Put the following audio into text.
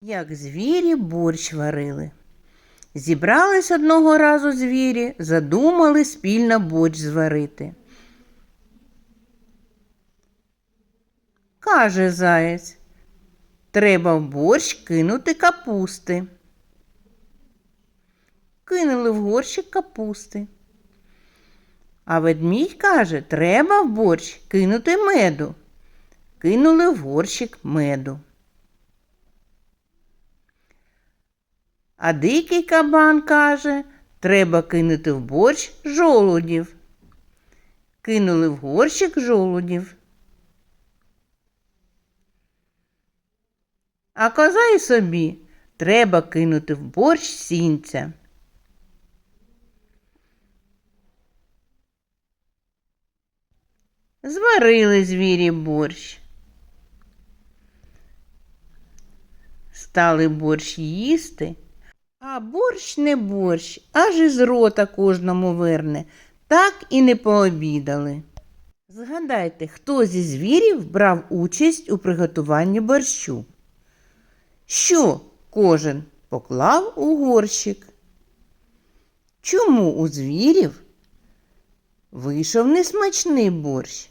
Як звірі борщ варили. Зібрались одного разу звірі, задумали спільно борщ зварити. Каже заєць, треба в борщ кинути капусти. Кинули в горщик капусти. А ведмідь каже, треба в борщ кинути меду. Кинули в горщик меду. А дикий кабан каже, треба кинути в борщ жолудів. Кинули в горщик жолудів. А коза й собі треба кинути в борщ сінця. Зварили звірі борщ. Стали борщ їсти, а борщ не борщ, аж із рота кожному верне, так і не пообідали. Згадайте, хто зі звірів брав участь у приготуванні борщу? Що кожен поклав у горщик? Чому у звірів вийшов несмачний борщ?